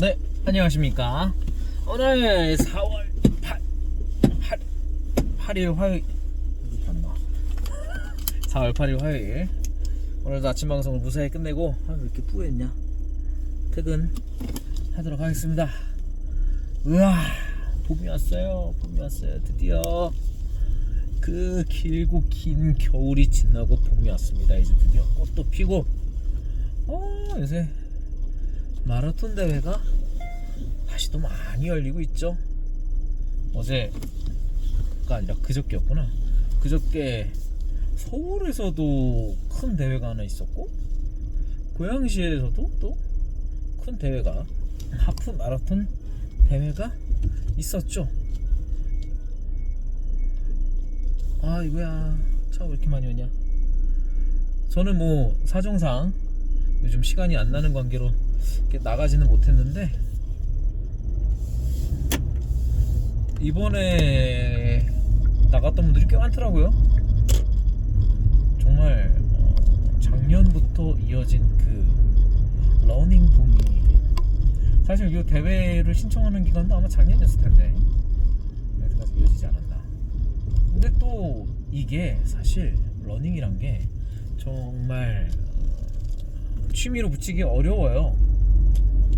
네, 안녕하십니까. 오늘 4월 8, 8, 8일 화요일. 이게 맞나? 4월 8일 화요일. 오늘도 아침 방송을 무사히 끝내고, 아, 왜 이렇게 뿌였냐? 퇴근 하도록 하겠습니다. 우와, 봄이 왔어요. 봄이 왔어요. 드디어. 그 길고 긴 겨울이 지나고 봄이 왔습니다. 이제 드디어 꽃도 피고, 어, 요새 마라톤 대회가 다시 또 많이 열리고 있죠. 어제가 아니라 그저께였구나. 그저께 서울에서도 큰 대회가 하나 있었고 고양시에서도 또 큰 대회가 하프 마라톤 대회가 있었죠. 아 이거야 차 왜 이렇게 많이 오냐? 저는 뭐 사정상 요즘 시간이 안 나는 관계로 나가지는 못했는데 이번에 나갔던 분들이 꽤 많더라고요. 정말 어, 작년부터 이어진 그 러닝 붐이 사실 이 대회를 신청하는 기간도 아마 작년이었을 텐데 여기까지 이어지지 않았나. 근데 또 이게 사실 러닝이란 게 정말 어, 취미로 붙이기 어려워요.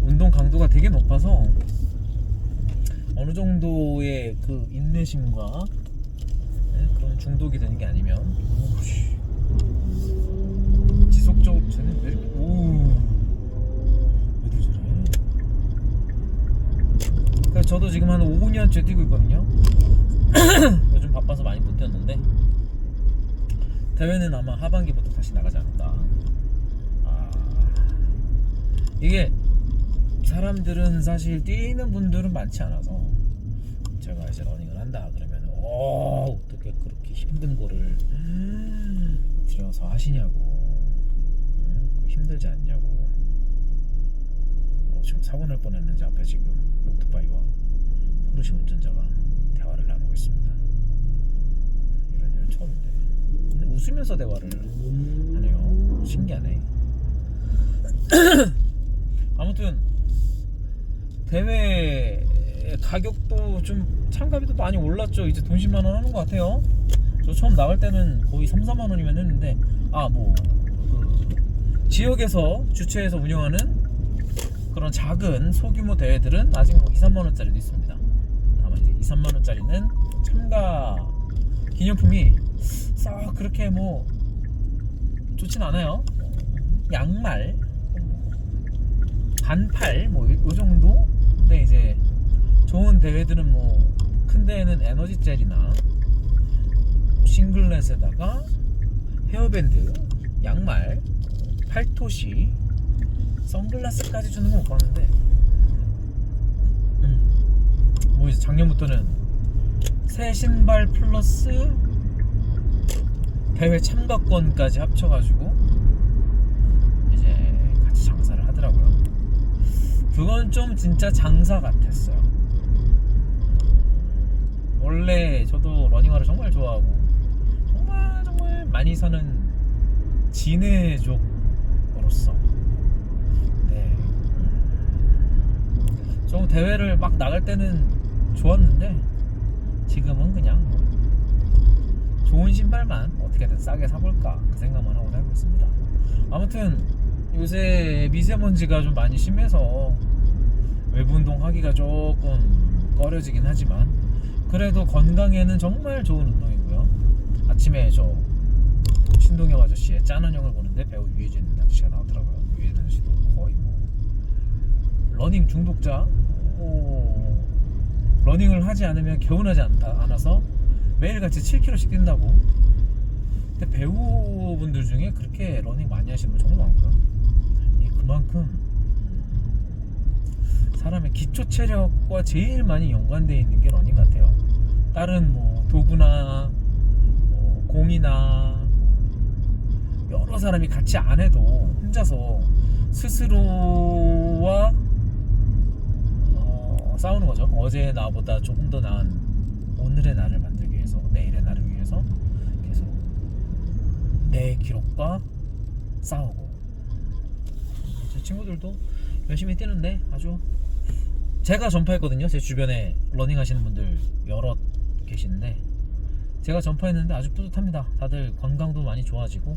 운동 강도가 되게 높아서 어느 정도의 그 인내심과 네, 그런 중독이 되는 게 아니면. 지속적으로 쟤는 왜 이렇게 오 왜들 저래? 그래서 저도 지금 한 5년째 뛰고 있거든요. 요즘 바빠서 많이 못 뛰었는데 대회는 아마 하반기부터 다시 나가지 않을까. 아 이게 사람들은 사실 뛰는 분들은 많지 않아서 제가 이제 러닝을 한다 그러면 어 어떻게 그렇게 힘든 거를 들여서 하시냐고. 응? 힘들지 않냐고. 어, 지금 사고 날 뻔했는지 앞에 지금 오토바이와 포르쉐 운전자가 대화를 나누고 있습니다. 이런 일 처음인데 웃으면서 대화를 하네요. 신기하네 아무튼 대회 가격도 좀 참가비도 많이 올랐죠. 이제 돈 10만 원 하는 것 같아요. 저 처음 나갈 때는 거의 3, 4만 원이면 했는데 아뭐 그 지역에서 주최해서 운영하는 그런 작은 소규모 대회들은 아직 뭐 2, 3만 원짜리도 있습니다. 다만 이제 2, 3만 원짜리는 참가 기념품이 썩 그렇게 뭐 좋진 않아요. 양말, 반팔 뭐요 정도? 근데 이제 좋은 대회들은 뭐 큰 대회는 에너지 젤이나 싱글렛에다가 헤어밴드, 양말, 팔토시, 선글라스까지 주는 건 못 봤는데 음. 뭐 이제 작년부터는 새 신발 플러스 대회 참가권까지 합쳐가지고 이제 같이 장사를 하더라고요. 그건 좀 진짜 장사 같았어요. 원래 저도 러닝화를 정말 좋아하고 정말 정말 많이 사는 진해족으로서 네. 좀 대회를 막 나갈 때는 좋았는데 지금은 그냥 뭐 좋은 신발만 어떻게든 싸게 사볼까 그 생각만 하고 살고 있습니다. 아무튼 요새 미세먼지가 좀 많이 심해서 외부 운동 하기가 조금 꺼려지긴 하지만 그래도 건강에는 정말 좋은 운동이고요. 아침에 저 신동엽 아저씨의 짠한 형을 보는데 배우 유해진 아저씨가 나오더라고요. 유해진 아저씨도 거의 뭐 러닝 중독자. 오, 러닝을 하지 않으면 개운하지 않다, 않아서 매일같이 7km씩 뛴다고. 근데 배우분들 중에 그렇게 러닝 많이 하시는 분 정말 많고요. 이 그만큼 사람의 기초 체력과 제일 많이 연관되어 있는 게 러닝 같아요. 다른 뭐 도구나 뭐 공이나 여러 사람이 같이 안 해도 혼자서 스스로와 어, 싸우는 거죠. 어제의 나보다 조금 더 나은 오늘의 나를 만들기 위해서 내일의 나를 위해서 계속 내 기록과 싸우고 제 친구들도 열심히 뛰는데 아주 제가 전파했거든요. 제 주변에 러닝 하시는 분들 여러 계시는데 제가 전파했는데 아주 뿌듯합니다. 다들 건강도 많이 좋아지고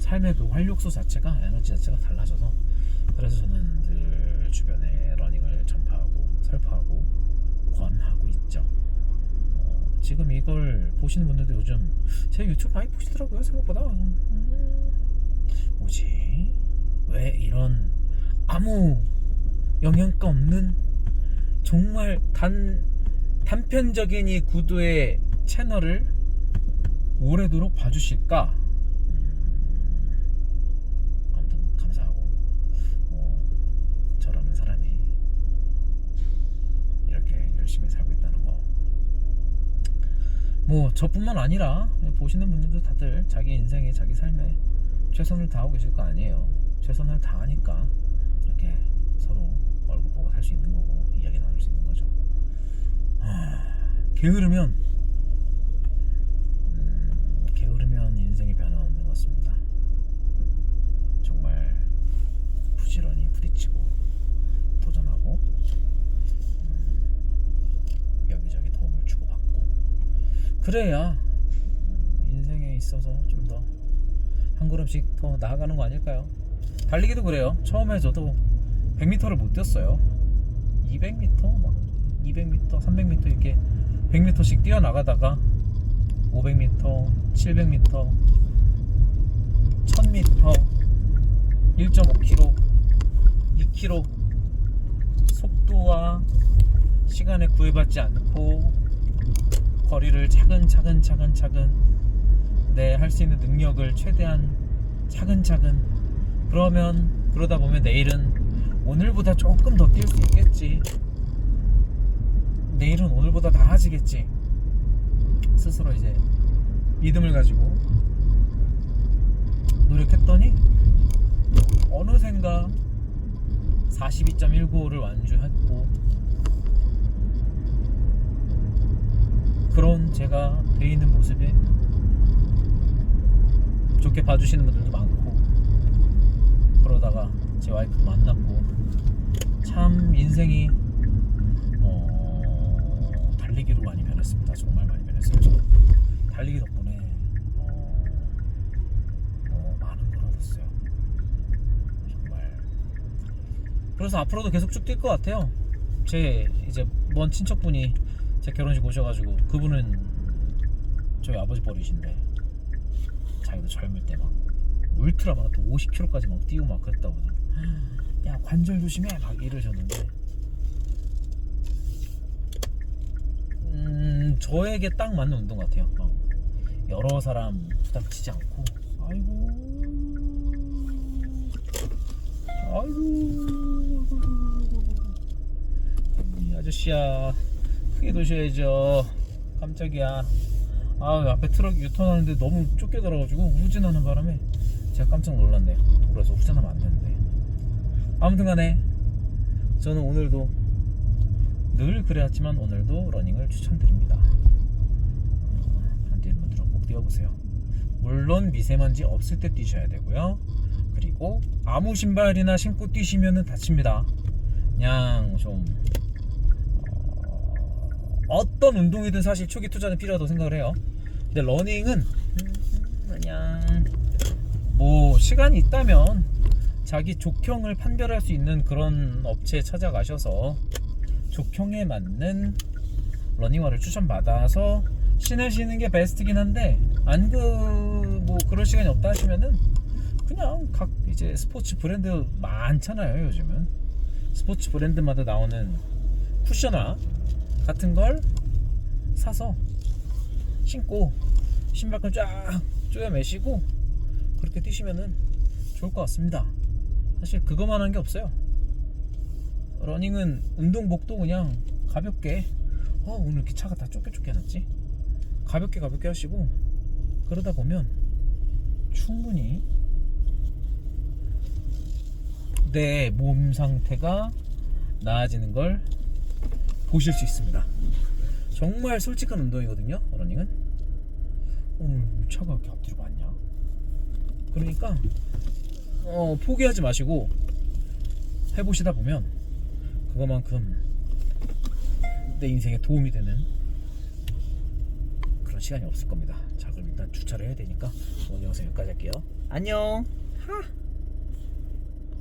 삶의 그 활력소 자체가 에너지 자체가 달라져서 그래서 저는 늘 주변에 러닝을 전파하고 설파하고 권하고 있죠. 어, 지금 이걸 보시는 분들도 요즘 제 유튜브 많이 보시더라고요 생각보다 음, 뭐지 왜 이런 아무 영향가 없는 정말 단 단편적인 이 구도의 채널을 오래도록 봐주실까? 음, 아무튼 감사하고 어, 저라는 사람이 이렇게 열심히 살고 있다는 거. 뭐 저뿐만 아니라 보시는 분들도 다들 자기 인생에 자기 삶에 최선을 다하고 계실 거 아니에요. 최선을 다하니까 이렇게 서로 얼굴 보고 살 수 있는 거고 이야기 나눌 수 있는 거죠. 하, 게으르면 음, 게으르면 인생에 변화 없는 것 같습니다. 정말 부지런히 부딪히고 도전하고 음, 여기저기 도움을 주고받고 그래야 인생에 있어서 좀 더 한 걸음씩 더 나아가는 거 아닐까요? 달리기도 그래요. 처음에 저도 100m를 못 뛰었어요. 200m, 막 200m, 300m 이렇게 100m씩 뛰어나가다가 500m, 700m, 1000m, 1.5km, 2km 속도와 시간에 구애받지 않고 거리를 차근차근 차근차근 내 할 수 있는 능력을 최대한 차근차근 그러면 그러다 보면 내일은 오늘보다 조금 더 뛸 수 있겠지. 내일은 오늘보다 나아지겠지. 스스로 이제 믿음을 가지고 노력했더니 어느샌가 42.195를 완주했고 그런 제가 돼 있는 모습에 좋게 봐주시는 분들도 많고 그러다가 제 와이프도 만났고 참 인생이 어, 달리기로 많이 변했습니다. 정말 많이 변했어요. 달리기 덕분에 어, 어, 많은 걸 얻었어요. 정말 그래서 앞으로도 계속 쭉 뛸 것 같아요. 제 이제 먼 친척분이 제 결혼식 오셔가지고 그분은 저희 아버지 버리신데 자기도 젊을 때 막 울트라 마라톤 50km까지 막 뛰고 막 그랬다고 야 관절 조심해. 막 이러셨는데. 음 저에게 딱 맞는 운동 같아요. 막 여러 사람 부닥치지 않고. 아이고. 아이고. 이 아저씨야 크게 도셔야죠. 깜짝이야. 아 앞에 트럭 유턴하는데 너무 좁게 들어가지고 후진하는 바람에 제가 깜짝 놀랐네요. 그래서 후진하면 안 되는데 아무튼간에 저는 오늘도 늘 그래왔지만 오늘도 러닝을 추천드립니다. 어, 안 뛰는 분들은 꼭 뛰어보세요. 물론 미세먼지 없을 때 뛰셔야 되고요. 그리고 아무 신발이나 신고 뛰시면 다칩니다. 그냥 좀 어, 어떤 운동이든 사실 초기 투자는 필요하다고 생각을 해요. 근데 러닝은 음, 그냥 뭐 시간이 있다면 자기 족형을 판별할 수 있는 그런 업체에 찾아가셔서 족형에 맞는 러닝화를 추천받아서 신으시는 게 베스트긴 한데 안 그 뭐 그럴 시간이 없다 하시면은 그냥 각 이제 스포츠 브랜드 많잖아요 요즘은 스포츠 브랜드마다 나오는 쿠션화 같은 걸 사서 신고 신발끈 쫙 조여매시고 그렇게 뛰시면은 좋을 것 같습니다. 사실 그거만 한 게 없어요. 러닝은 운동복도 그냥 가볍게 어 오늘 이렇게 차가 다 좁게 좁게 해놨지 가볍게 가볍게 하시고 그러다 보면 충분히 내 몸 상태가 나아지는 걸 보실 수 있습니다. 정말 솔직한 운동이거든요. 러닝은. 오늘 차가 이렇게 앞뒤로 많냐? 그러니까 어, 포기하지 마시고 해보시다 보면 그거만큼 내 인생에 도움이 되는 그런 시간이 없을 겁니다. 자 그럼 일단 주차를 해야 되니까 오늘 영상 여기까지 할게요. 안녕. 하.